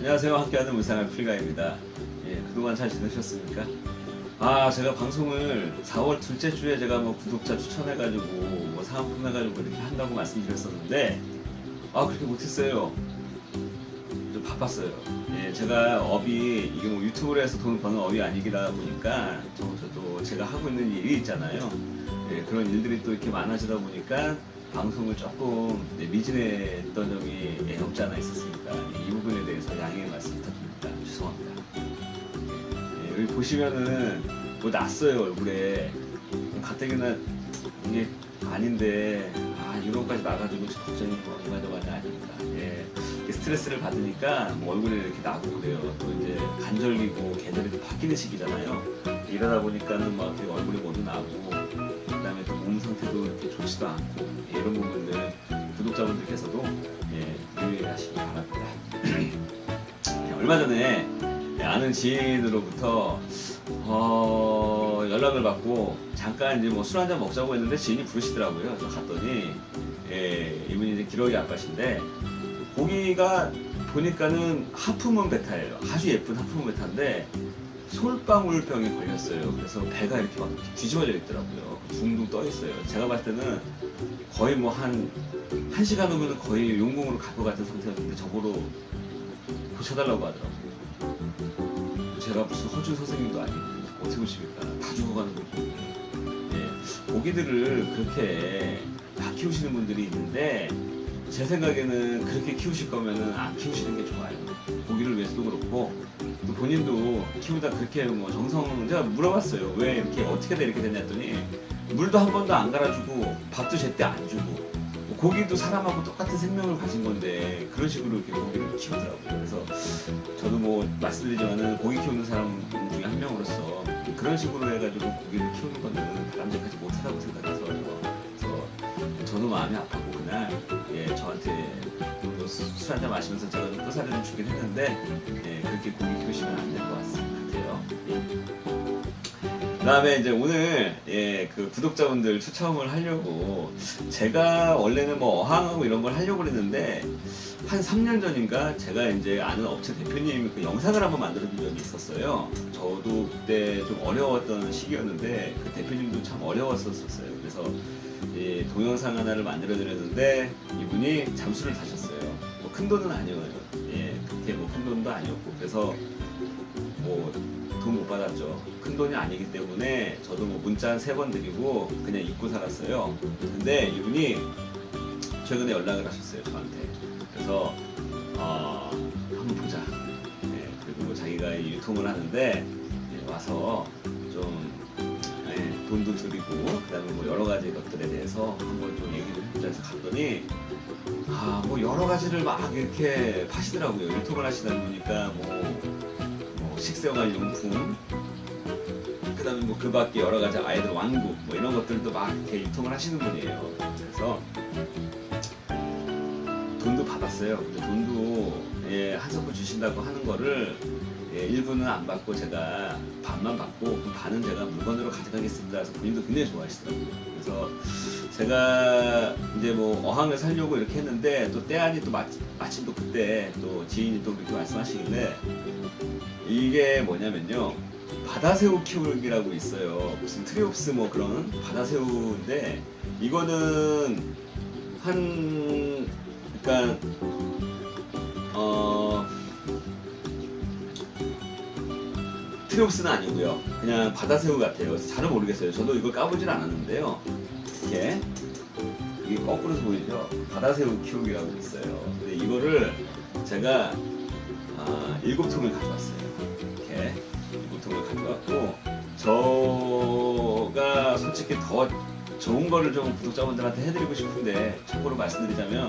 안녕하세요. 함께하는 물상할 풀가입니다. 예, 그동안 잘 지내셨습니까? 아, 제가 방송을 4월 둘째 주에 제가 뭐 구독자 추천해가지고 뭐 사은품 해가지고 이렇게 한다고 말씀드렸었는데, 아, 그렇게 못했어요. 좀 바빴어요. 예, 제가 업이 이게 뭐 유튜브로 해서 돈을 버는 업이 아니기다 보니까 저, 저도 제가 하고 있는 일이 있잖아요. 예, 그런 일들이 또 이렇게 많아지다 보니까 방송을 조금 네, 미진했던 점이 예, 없지 않아 있었으니까 이 부분에 대해서 양해의 말씀 부탁드립니다. 죄송합니다. 예, 여기 보시면은 뭐 났어요 얼굴에 가뜩이나 이게 아닌데 아 이런까지 나가지고 좀 걱정이 뭐 이마저마저 아닙니다. 예, 스트레스를 받으니까 뭐 얼굴에 이렇게 나고 그래요. 또 이제 관절기고 계절이 또 바뀌는 시기잖아요. 이러다 보니까는 막 이렇게 얼굴이 모두 나고 그다음에 또몸 상태도 좋지도 않고 예, 이런 부분들 구독자분들께서도 예, 유의하시기 바랍니다. 예, 얼마 전에 예, 아는 지인으로부터 어, 연락을 받고 잠깐 이제 뭐 술 한잔 먹자고 했는데 지인이 부르시더라고요. 갔더니 예, 이분이 이제 기러기 아빠신데 고기가 보니까는 하프문 베타예요. 아주 예쁜 하프문 베타인데 솔방울병이 걸렸어요. 그래서 배가 이렇게 막 뒤집어져 있더라고요. 둥둥 떠 있어요. 제가 봤을 때는 거의 뭐 한, 한 시간 후면 거의 용궁으로 갈 것 같은 상태였는데 저보러 고쳐달라고 하더라고요. 제가 무슨 허준 선생님도 아니고 어떻게 보십니까? 다 죽어가는 거고. 예, 고기들을 그렇게 다 키우시는 분들이 있는데 제 생각에는 그렇게 키우실 거면은 안 키우시는 게 좋아요. 고기를 위해서도 그렇고 또 본인도 키우다 그렇게 뭐 정성 제가 물어봤어요. 왜 이렇게 어떻게 돼 이렇게 됐냐 했더니 물도 한 번도 안 갈아주고 밥도 제때 안 주고 뭐 고기도 사람하고 똑같은 생명을 가진 건데 그런 식으로 이렇게 고기를 키우더라고요. 그래서 저도 뭐 말씀드리지만은 고기 키우는 사람 중에 한 명으로서 그런 식으로 해가지고 고기를 키우는 거는 바람직하지 못하다고 생각해서 그래서 저도 마음이 아팠고 그날 예 저한테 술 한잔 마시면서 제가 좀 끝살을 좀 주긴 했는데 예, 그렇게 고기 키우시면 안 될 것 같아요. 예. 그다음에 이제 오늘 예, 그 구독자분들 추첨을 하려고 제가 원래는 뭐 어항하고 이런 걸 하려고 그랬는데 한 3년 전인가 제가 이제 아는 업체 대표님이 그 영상을 한번 만들어 준 적이 있었어요. 저도 그때 좀 어려웠던 시기였는데 그 대표님도 참 어려웠었어요. 그래서 이 동영상 하나를 만들어 드렸는데 이분이 잠수를 타셨어요. 뭐큰 돈은 아니에요. 예, 그렇게 뭐큰 돈도 아니었고 그래서 뭐 돈 못 받았죠. 큰 돈이 아니기 때문에 저도 뭐 문자 한 세 번 드리고 그냥 잊고 살았어요. 근데 이분이 최근에 연락을 하셨어요 저한테. 그래서 어, 한번 보자. 예, 그리고 뭐 자기가 이 유통을 하는데 예, 와서 좀 예, 돈도 드리고 그다음에 뭐 여러 가지 것들에 대해서 한번 좀 얘기를 해보자 해서 갔더니 아 뭐 여러 가지를 막 이렇게 파시더라고요. 유통을 하시다 보니까 뭐, 뭐 식생활 용품 그다음에 뭐 그 밖에 여러 가지 아이들 왕국 뭐 이런 것들도 막 이렇게 유통을 하시는 분이에요. 그래서 돈도 받았어요. 돈도 예, 한 서구 주신다고 하는 거를 예, 일부는 안 받고 제가 반만 받고 그 반은 제가 물건으로 가져가겠습니다. 그래서 본인도 굉장히 좋아하시더라고요. 그래서 제가 이제 뭐 어항을 살려고 이렇게 했는데 또 때아니 또 마침, 마침 또 그때 또 지인이 또 그렇게 말씀하시길래 이게 뭐냐면요. 바다새우 키우기라고 있어요. 무슨 트리옵스 뭐 그런 바다새우인데 이거는 한 그러니까 어 트리옵스는 아니고요. 그냥 바다새우 같아요. 잘은 모르겠어요. 저도 이걸 까보진 않았는데요. 이게 이게 거꾸로서 보이죠? 바다새우 키우기라고 있어요. 근데 이거를 제가 아, 일곱 통을 가져왔어요. 이렇게 일곱 통을 가져왔고 저가 솔직히 더 좋은 거를 좀 구독자분들한테 해드리고 싶은데 참고로 말씀드리자면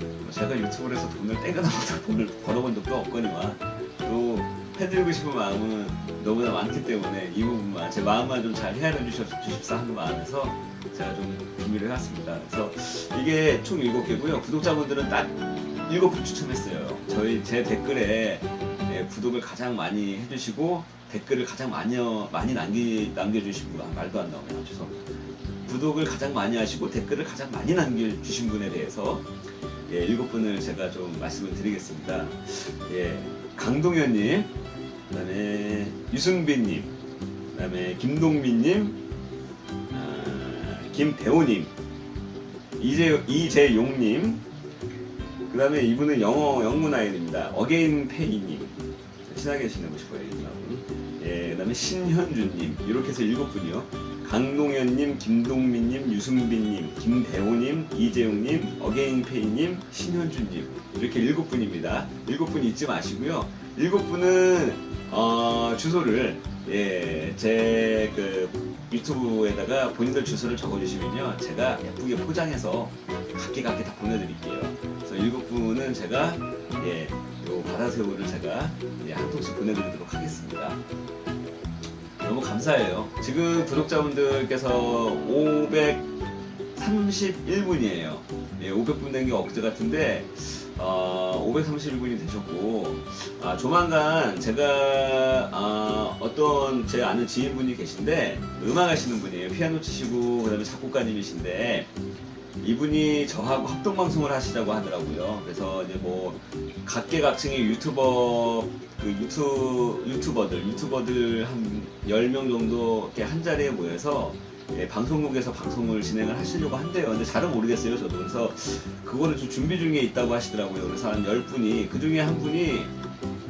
뭐 제가 유튜브를 해서 돈을 땡겨나보다 돈을 벌어본 적도 없거니와 또 해드리고 싶은 마음은 너무나 많기 때문에 이 부분만 제 마음만 좀 잘 헤아려 주십사 하는 마음에서 제가 좀 준비를 해왔습니다. 그래서 이게 총 일곱 개고요. 구독자분들은 딱 일곱 분 추첨했어요. 저희 제 댓글에 예, 구독을 가장 많이 해주시고 댓글을 가장 많이 많이 남기 남겨주신 분 아, 말도 안 나오네요. 죄송합니다. 구독을 가장 많이 하시고 댓글을 가장 많이 남겨주신 분에 대해서 예, 일곱 분을 제가 좀 말씀을 드리겠습니다. 예, 강동현님, 그다음에 유승빈님, 그다음에 김동민님, 아, 김대호님, 이재 이재용님, 그다음에 이분은 영어 영문 아이입니다. 어게인 페이님 친하게 지내고 싶어요. 예, 그다음에 신현주님 이렇게 해서 일곱 분이요. 강동현님, 김동민님, 유승빈님, 김대호님, 이재용님, 어게인페이님, 신현주님 이렇게 일곱 분입니다. 일곱 분 잊지 마시고요. 일곱 분은 어, 주소를 예, 제 그 유튜브에다가 본인들 주소를 적어주시면요, 제가 예쁘게 포장해서 각기 각기 다 보내드릴게요. 그래서 일곱 분은 제가 예, 요 바다새우를 제가 예, 한 통씩 보내드리도록 하겠습니다. 너무 감사해요. 지금 구독자분들께서 531분이에요. 예, 500분 된게 억제 같은데, 어, 531분이 되셨고, 아, 조만간 제가, 아, 어떤 제 아는 지인분이 계신데, 음악 하시는 분이에요. 피아노 치시고, 그 다음에 작곡가님이신데, 이분이 저하고 합동 방송을 하시자고 하더라고요. 그래서 이제 뭐, 각계각층의 유튜버 그 유튜 유튜버들 유튜버들 한 10명 정도 이렇게 한 자리에 모여서 예, 방송국에서 방송을 진행을 하시려고 한대요. 근데 잘은 모르겠어요, 저도. 그래서 그거를 좀 준비 중에 있다고 하시더라고요. 그래서 한 10분이 그 중에 한 분이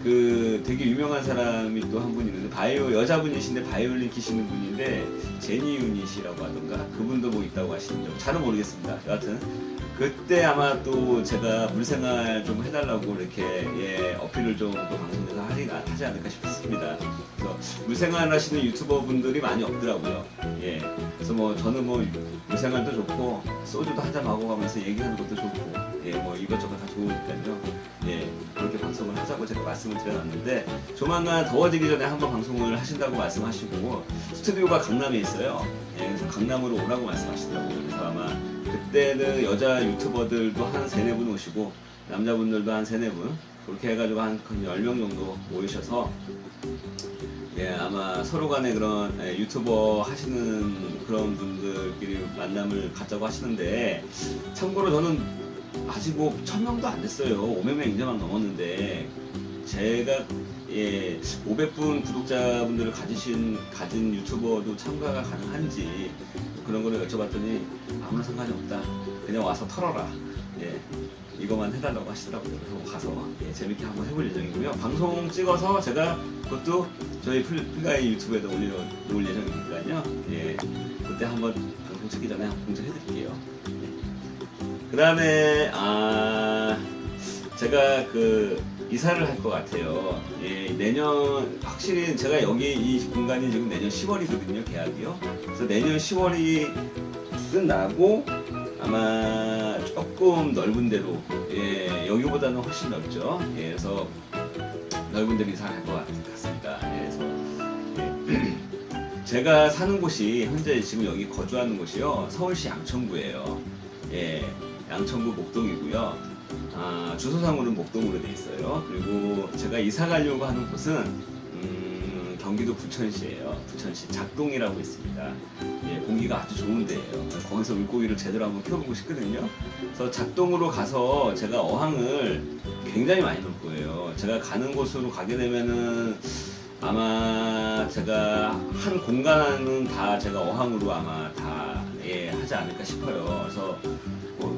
그 되게 유명한 사람이 또 한 분이 있는데 바이오 여자분이신데 바이올린 키시는 분인데 제니윤이시라고 하던가 그분도 뭐 있다고 하시는데 잘은 모르겠습니다. 여하튼 그때 아마 또 제가 물생활 좀 해달라고 이렇게 예, 어필을 좀 또 방송에서 하지, 하지 않을까 싶습니다. 그래서 물생활 하시는 유튜버 분들이 많이 없더라고요. 예. 그래서 뭐 저는 뭐 물생활도 좋고 소주도 한잔 하고 가면서 얘기하는 것도 좋고 예, 뭐 이것저것 다 좋으니까요. 예, 그렇게 방송을 하자고 제가 말씀을 드려놨는데 조만간 더워지기 전에 한번 방송을 하신다고 말씀하시고 스튜디오가 강남에 있어요. 예, 그래서 강남으로 오라고 말씀하시더라고요. 그래서 아마 그때는 여자 유튜버들도 한 세네 분 오시고 남자분들도 한 세네 분. 그렇게 해가지고 한 10명 정도 모이셔서 예 아마 서로 간에 그런 예, 유튜버 하시는 그런 분들끼리 만남을 갖자고 하시는데 참고로 저는 아직 뭐 천명도 안 됐어요. 500명 이제만 넘었는데 제가 예 500분 구독자분들을 가지신 가진 유튜버도 참가가 가능한지 그런 거를 여쭤봤더니 아무런 상관이 없다. 그냥 와서 털어라. 예. 이거만 해달라고 하시더라고요. 그래서 가서 예, 재밌게 한번 해볼 예정이고요. 방송 찍어서 제가 그것도 저희 풀- 풀가이 유튜브에도 올려 놓을 예정이니까요. 예. 그때 한번 방송 찍기 전에 공지해드릴게요. 그 다음에 아 제가 그 이사를 할 것 같아요. 예, 내년 확실히 제가 여기 이 공간이 지금 내년 10월이거든요, 계약이요. 그래서 내년 10월이 끝나고 아마 조금 넓은 데로 예, 여기보다는 훨씬 넓죠. 예, 그래서 넓은 데로 이사할 것 같습니다. 예, 그래서 예, 제가 사는 곳이 현재 지금 여기 거주하는 곳이요 서울시 양천구예요. 예, 양천구 목동이고요. 아, 주소상으로는 목동으로 돼 있어요. 그리고 제가 이사 가려고 하는 곳은 음, 경기도 부천시예요. 부천시 작동이라고 있습니다. 예, 공기가 아주 좋은 데예요. 거기서 물고기를 제대로 한번 키워보고 싶거든요. 그래서 작동으로 가서 제가 어항을 굉장히 많이 놓을 거예요. 제가 가는 곳으로 가게 되면은 아마 제가 한 공간은 다 제가 어항으로 아마 다 예, 하지 않을까 싶어요. 그래서 뭐,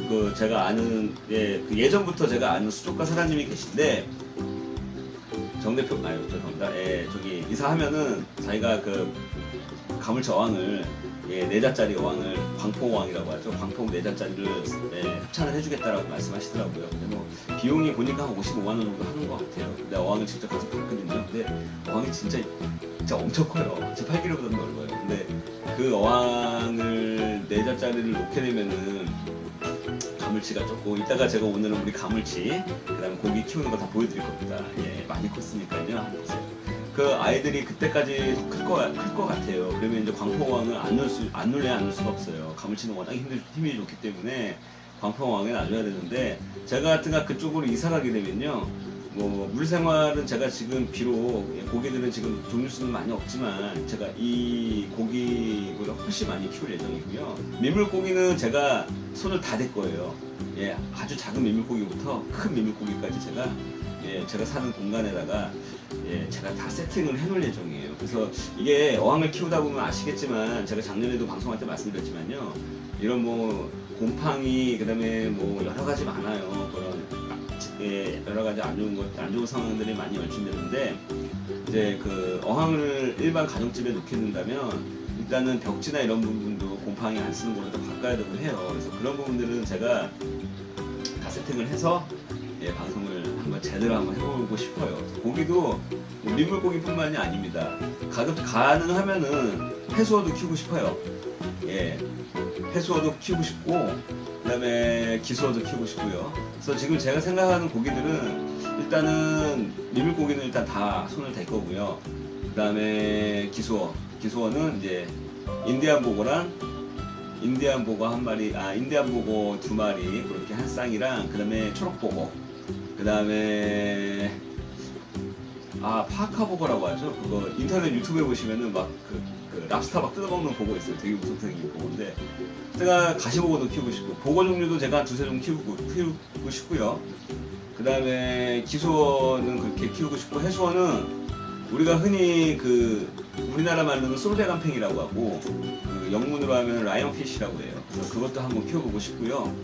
그 제가 아는 예, 그 예전부터 제가 아는 수족가 사장님이 계신데 정 대표 아유 죄송합니다. 예, 저기 이사하면은 자기가 그 가물치 어항을 예, 네 자짜리 어항을 광포 어항이라고 하죠. 광포 네 자짜리를 예, 협찬을 해주겠다라고 말씀하시더라고요. 근데 뭐 비용이 보니까 한 55만 원 정도 하는 것 같아요. 근데 어항을 직접 가서 봤거든요. 근데 어항이 진짜 진짜 엄청 커요. 제 팔기로보다 넓어요. 근데 그 어항을 네 자짜리를 놓게 되면은 가물치가 좁고 이따가 제가 오늘은 우리 가물치 그다음에 고기 키우는 거 다 보여드릴 겁니다. 예, 많이 컸으니까요. 한번 보세요. 그 아이들이 그때까지 클것 같아요. 그러면 이제 광포왕을 안 넣을 수, 안 넣을래 안 넣을 수가 없어요. 가물치는 워낙 힘들, 힘이 좋기 때문에 광포왕에 놔줘야 되는데 제가 하여튼가 그쪽으로 이사 가게 되면요. 뭐 물 생활은 제가 지금 비록 예, 고기들은 지금 종류 수는 많이 없지만 제가 이 고기보다 훨씬 많이 키울 예정이고요. 민물고기는 제가 손을 다 댈 거예요. 예, 아주 작은 민물고기부터 큰 민물고기까지 제가 예, 제가 사는 공간에다가 예, 제가 다 세팅을 해놓을 예정이에요. 그래서 이게 어항을 키우다 보면 아시겠지만 제가 작년에도 방송할 때 말씀드렸지만요. 이런 뭐 곰팡이 그다음에 뭐 여러 가지 많아요. 예, 여러 가지 안 좋은 것, 안 좋은 상황들이 많이 연출되는데 이제 그 어항을 일반 가정집에 놓게 된다면 일단은 벽지나 이런 부분도 곰팡이 안 쓰는 걸로 다 바꿔야 되고 해요. 그래서 그런 부분들은 제가 다 세팅을 해서 예, 방송을 한번 제대로 한번 해보고 싶어요. 고기도 뭐 민물고기뿐만이 아닙니다. 가급 가능하면은 해수어도 키우고 싶어요. 예, 해수어도 키우고 싶고 그다음에 기수어도 키우고 싶고요. 그래서 지금 제가 생각하는 고기들은 일단은 민물고기는 일단 다 손을 댈 거고요. 그다음에 기수어, 기수어는 이제 인디안 보고랑 인디안 보고 한 마리, 아 인디안 보고 두 마리 그렇게 한 쌍이랑 그다음에 초록 보고, 그다음에 아 파카 보고라고 하죠. 그거 인터넷 유튜브에 보시면은 막그 그 랍스타 막 뜯어먹는 보고 있어요. 되게 무섭게 생긴 보고인데 제가 가시보고도 키우고 싶고 보고 종류도 제가 한 두세 종 키우고 키우고 싶고요. 그 다음에 기수어는 그렇게 키우고 싶고 해수어는 우리가 흔히 그 우리나라 말로는 솔베간팽이라고 하고 그 영문으로 하면 라이언피쉬라고 해요. 그래서 그것도 한번 키워보고 싶고요.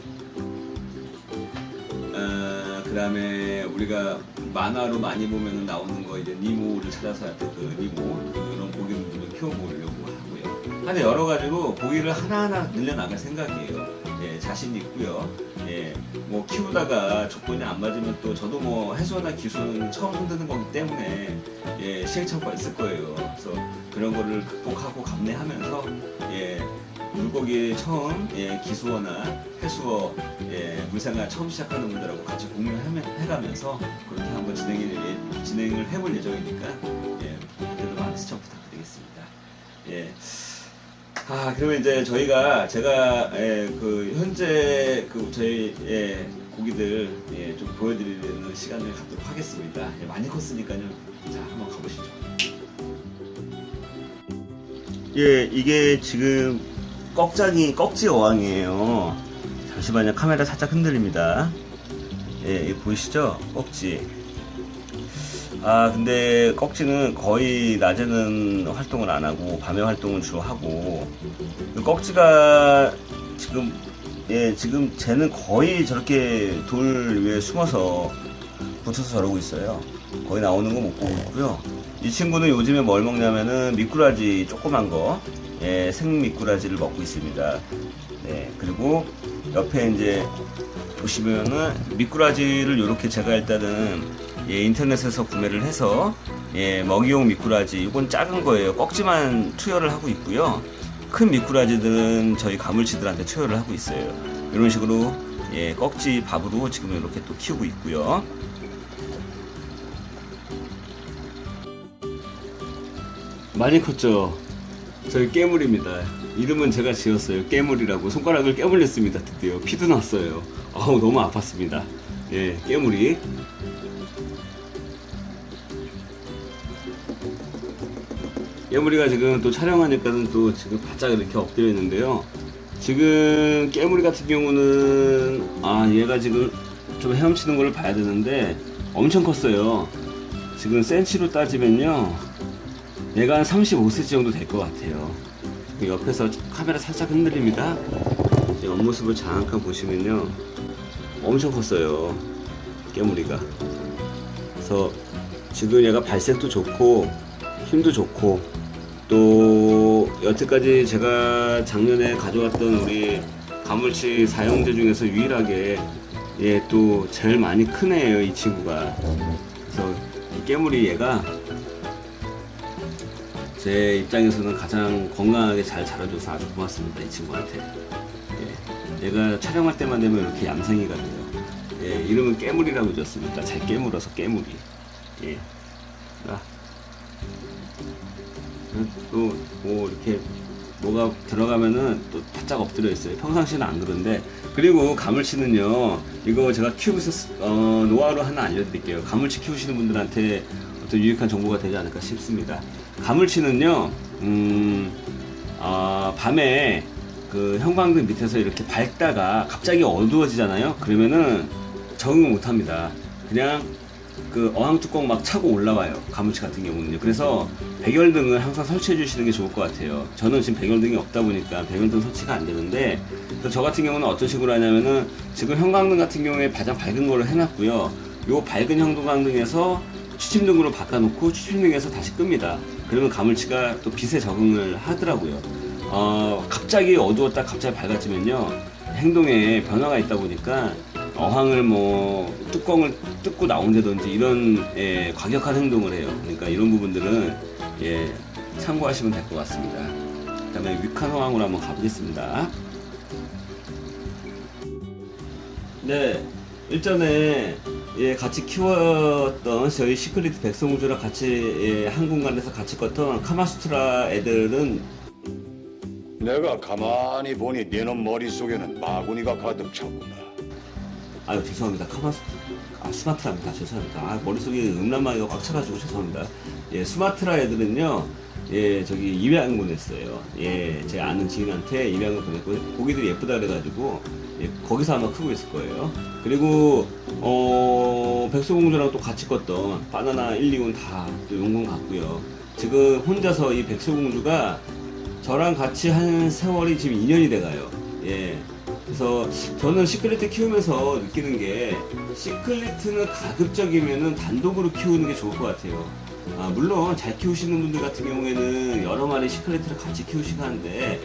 어, 그 다음에 우리가 만화로 많이 보면 나오는 거 이제 니모를 찾아서 할 때 그 니모 그런 고기들을 키워보려고 하고요. 하여튼 여러 가지로 고기를 하나하나 늘려나갈 생각이에요. 예, 자신 있고요. 예, 뭐 키우다가 조건이 안 맞으면 또 저도 뭐 해수나 기수는 처음 손드는 거기 때문에 예, 시행착오가 있을 거예요. 그래서 그런 거를 극복하고 감내하면서 예, 물고기 처음 예, 기수어나 해수어 예, 물생활 처음 시작하는 분들하고 같이 공유해가면서 그렇게 한번 진행을, 예, 진행을 해볼 예정이니까 예, 그때도 많은 시청 부탁드리겠습니다. 예. 아 그러면 이제 저희가 제가 예, 그 현재 그 저희 예, 고기들 예, 좀 보여드리는 시간을 갖도록 하겠습니다. 예, 많이 컸으니까요. 자 한번 가보시죠. 예, 이게 지금 꺽장이 꺽지 어항이에요. 잠시만요. 카메라 살짝 흔들립니다. 예, 보이시죠? 꺽지. 아, 근데 꺽지는 거의 낮에는 활동을 안 하고 밤에 활동을 주로 하고 그 꺽지가 지금 예, 지금 쟤는 거의 저렇게 돌 위에 숨어서 붙어서 저러고 있어요. 거의 나오는 거 못 보고 있고요. 이 친구는 요즘에 뭘 먹냐면은 미꾸라지 조그만 거, 예, 생 미꾸라지를 먹고 있습니다. 네, 그리고 옆에 이제 보시면은 미꾸라지를 이렇게 제가 일단은 예, 인터넷에서 구매를 해서 예, 먹이용 미꾸라지 이건 작은 거예요. 꺽지만 투여를 하고 있고요. 큰 미꾸라지들은 저희 가물치들한테 투여를 하고 있어요. 이런 식으로 예, 꺽지 밥으로 지금 이렇게 또 키우고 있고요. 많이 컸죠. 저희 깨물입니다. 이름은 제가 지었어요. 깨물이라고 손가락을 깨물렸습니다. 드디어 피도 났어요. 아우 너무 아팠습니다. 예, 깨물이. 깨물이가 지금 또 촬영하니까는 또 지금 바짝 이렇게 엎드려 있는데요. 지금 깨물이 같은 경우는 아 얘가 지금 좀 헤엄치는 걸 봐야 되는데 엄청 컸어요. 지금 센치로 따지면요. 얘가 한 35cm 정도 될 것 같아요. 그 옆에서 카메라 살짝 흔들립니다. 이 옆모습을 잠깐 보시면요. 엄청 컸어요. 깨물이가. 그래서 지금 얘가 발색도 좋고 힘도 좋고 또 여태까지 제가 작년에 가져왔던 우리 가물치 사형제 중에서 유일하게 얘또 제일 많이 큰 애예요 이 친구가. 그래서 이 깨물이 얘가 제 입장에서는 가장 건강하게 잘 자라줘서 아주 고맙습니다 이 친구한테. 예, 얘가 촬영할 때만 되면 이렇게 얌생이가 돼요. 예, 이름은 깨물이라고 지었습니다. 잘 깨물어서 깨물이. 예. 아. 또 뭐 이렇게 뭐가 들어가면은 또 바짝 엎드려 있어요. 평상시는 안 그런데 그리고 가물치는요 이거 제가 있었 어, 노하우로 하나 알려드릴게요. 가물치 키우시는 분들한테 어떤 유익한 정보가 되지 않을까 싶습니다. 가물치는요 음, 아, 밤에 그 형광등 밑에서 이렇게 밝다가 갑자기 어두워지잖아요. 그러면은 적응을 못 합니다. 그냥 그 어항 뚜껑 막 차고 올라와요. 가무치 같은 경우는요. 그래서 백열등을 항상 설치해 주시는 게 좋을 것 같아요. 저는 지금 백열등이 없다 보니까 백열등 설치가 안 되는데 저 같은 경우는 어떤 식으로 하냐면은 지금 형광등 같은 경우에 가장 밝은 걸로 해놨고요. 요 밝은 형광등에서 취침등으로 바꿔놓고 취침등에서 다시 끕니다. 그러면 가물치가 또 빛에 적응을 하더라고요. 어, 갑자기 어두웠다 갑자기 밝아지면요 행동에 변화가 있다 보니까 어항을 뭐 뚜껑을 뜯고 나온다든지 이런 예, 과격한 행동을 해요. 그러니까 이런 부분들은 예, 참고하시면 될 것 같습니다. 그 다음에 위칸 어항으로 한번 가보겠습니다. 네, 일전에 예, 같이 키웠던 저희 시크릿 백성우주랑 같이 예, 한 공간에서 같이 컸던 카마수트라 애들은 내가 가만히 보니 네놈 머릿속에는 마구니가 가득 찼구나. 아유 죄송합니다. 카마스 아 수마트라입니다. 죄송합니다. 아 머릿속에 음란마귀가 꽉 차가지고 죄송합니다. 예 수마트라 애들은요 예 저기 입양 보냈어요. 예 제가 아는 지인한테 입양을 보냈고 고기들이 예쁘다 그래가지고 예, 거기서 아마 크고 있을 거예요. 그리고 어 백설공주랑 또 같이 컸던 바나나 1, 2군 다 또 용군 같고요. 지금 혼자서 이 백설공주가 저랑 같이 한 세월이 지금 2년이 돼가요. 예. 그래서 저는 시크릿 키우면서 느끼는 게 시크릿은 가급적이면은 단독으로 키우는 게 좋을 것 같아요. 아, 물론 잘 키우시는 분들 같은 경우에는 여러 마리 시크릿을 같이 키우시고 하는데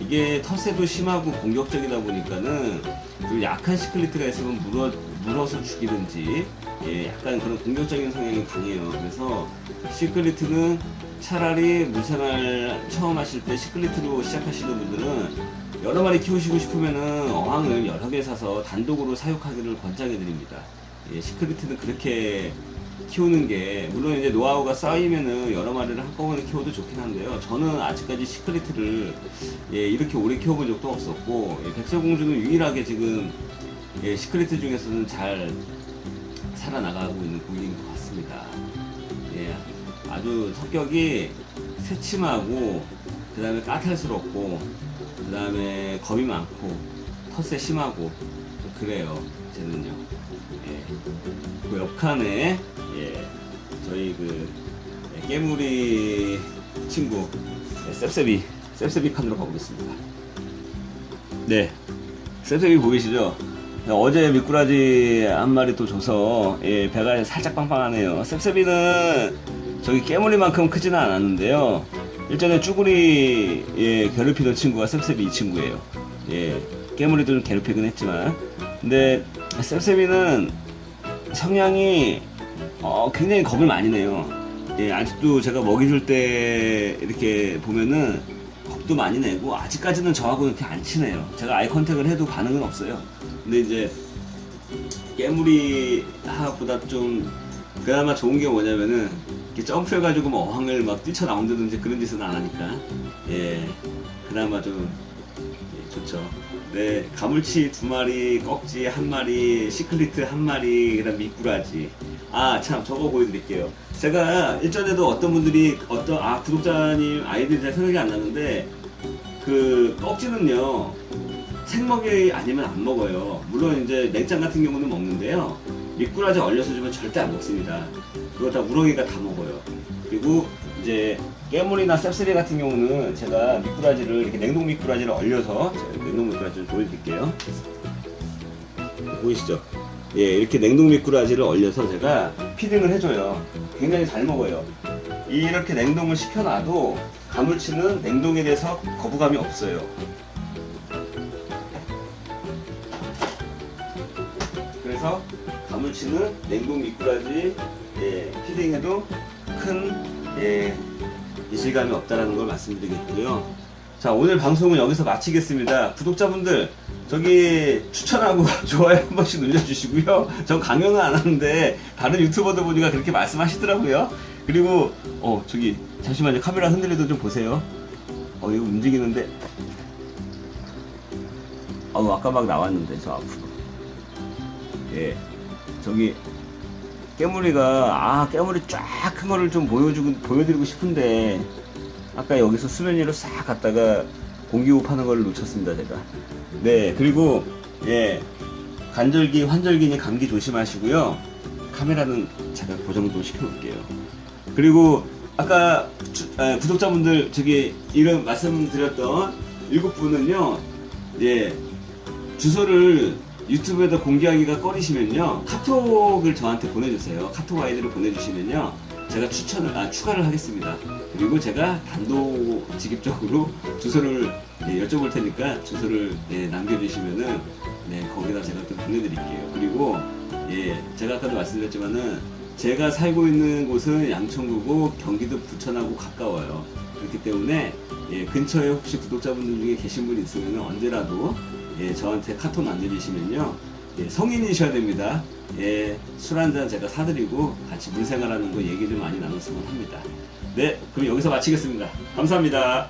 이게 텃세도 심하고 공격적이다 보니까는 좀 약한 시크릿가 있으면 물어, 물어서 죽이든지 예, 약간 그런 공격적인 성향이 강해요. 그래서 시크릿은 차라리 물생활 처음 하실 때 시크릿으로 시작하시는 분들은 여러 마리 키우시고 싶으면은 어항을 여러 개 사서 단독으로 사육하기를 권장해 드립니다. 예, 시크릿은 그렇게 키우는 게 물론 이제 노하우가 쌓이면은 여러 마리를 한꺼번에 키워도 좋긴 한데요. 저는 아직까지 시크릿을 예, 이렇게 오래 키워본 적도 없었고 예, 백설공주는 유일하게 지금 예, 시크릿 중에서는 잘 살아나가고 있는 고기인 것 같습니다. 예, 아주 성격이 새침하고 그 다음에 까탈스럽고 그 다음에 겁이 많고 텃세 심하고 그래요 쟤는요 예. 그 옆칸에 예, 저희 그 예, 깨무리 친구 예, 셉셉이 셉셉이 칸으로 가보겠습니다 네 셉셉이 보이시죠 어제 미꾸라지 한 마리 또 줘서 예, 배가 살짝 빵빵하네요. 셉셉이는 저기 깨물이만큼 크지는 않았는데요. 일전에 쭈구리 예, 괴롭히던 친구가 셉셉이 이 친구예요. 예, 깨물이도 좀 괴롭히긴 했지만 근데 셉셉이는 성향이 어, 굉장히 겁을 많이 내요. 예, 아직도 제가 먹이 줄 때 이렇게 보면은 겁도 많이 내고 아직까지는 저하고 이렇게 안 친해요. 제가 아이 컨택을 해도 반응은 없어요. 근데 이제 깨물이 하보다 좀 그나마 좋은 게 뭐냐면은 이렇게 점프해가지고 뭐 어항을 막 뛰쳐나온다든지 그런 짓은 안 하니까 예 그나마 좀 예, 좋죠. 네 가물치 두 마리, 꺽지 한 마리, 시클리트 한 마리, 그다음 미꾸라지. 아 참 저거 보여드릴게요. 제가 일전에도 어떤 분들이 어떤 아 구독자님 아이들이 잘 생각이 안 나는데 그 꺽지는요 생먹이 아니면 안 먹어요. 물론 이제 냉장 같은 경우는 먹는데요. 미꾸라지 얼려서 주면 절대 안 먹습니다. 그거 다 우렁이가 다 먹어요. 그리고 이제 깨물이나 쌉쓰리 같은 경우는 제가 미꾸라지를 이렇게 냉동 미꾸라지를 얼려서 냉동 미꾸라지를 보여드릴게요. 보이시죠? 예, 이렇게 냉동 미꾸라지를 얼려서 제가 피딩을 해줘요. 굉장히 잘 먹어요. 이렇게 냉동을 시켜놔도 가물치는 냉동에 대해서 거부감이 없어요. 그래서 가물치는 냉동 미꾸라지 예, 피딩해도 큰 예, 이질감이 없다라는 걸 말씀드리겠고요. 자 오늘 방송은 여기서 마치겠습니다. 구독자분들 저기 추천하고 좋아요 한 번씩 눌러주시고요. 전 강연은 안 하는데 다른 유튜버들 보니까 그렇게 말씀하시더라고요. 그리고 어 저기 잠시만요 카메라 흔들리도 좀 보세요. 어 이거 움직이는데 어 아까 막 나왔는데 저 앞으로 예 저기 깨무리가 아 깨무리 쫙큰 거를 좀 보여주고 보여드리고 싶은데 아까 여기서 수면 위로 싹 갔다가 공기 호흡 하는 걸 놓쳤습니다 제가. 네 그리고 예 관절기 환절기니 감기 조심하시고요. 카메라는 제가 고정 좀 시켜놓을게요. 그리고 아까 주- 아, 구독자분들 저기 이름 말씀드렸던 일곱 분은요, 예 주소를 유튜브에다 공개하기가 꺼리시면요 카톡을 저한테 보내주세요. 카톡 아이디를 보내주시면요 제가 추천을 아 추가를 하겠습니다. 그리고 제가 단도직입적으로 주소를 예, 여쭤볼 테니까 주소를 예, 남겨주시면은 네 거기다 제가 또 보내드릴게요. 그리고 예 제가 아까도 말씀드렸지만은 제가 살고 있는 곳은 양천구고 경기도 부천하고 가까워요. 그렇기 때문에 예, 근처에 혹시 구독자분들 중에 계신 분 있으면 언제라도 예, 저한테 카톡 남겨주시면요. 예, 성인이셔야 됩니다. 예, 술 한 잔 제가 사드리고 같이 물생활하는 거 얘기 좀 많이 나눴으면 합니다. 네, 그럼 여기서 마치겠습니다. 감사합니다.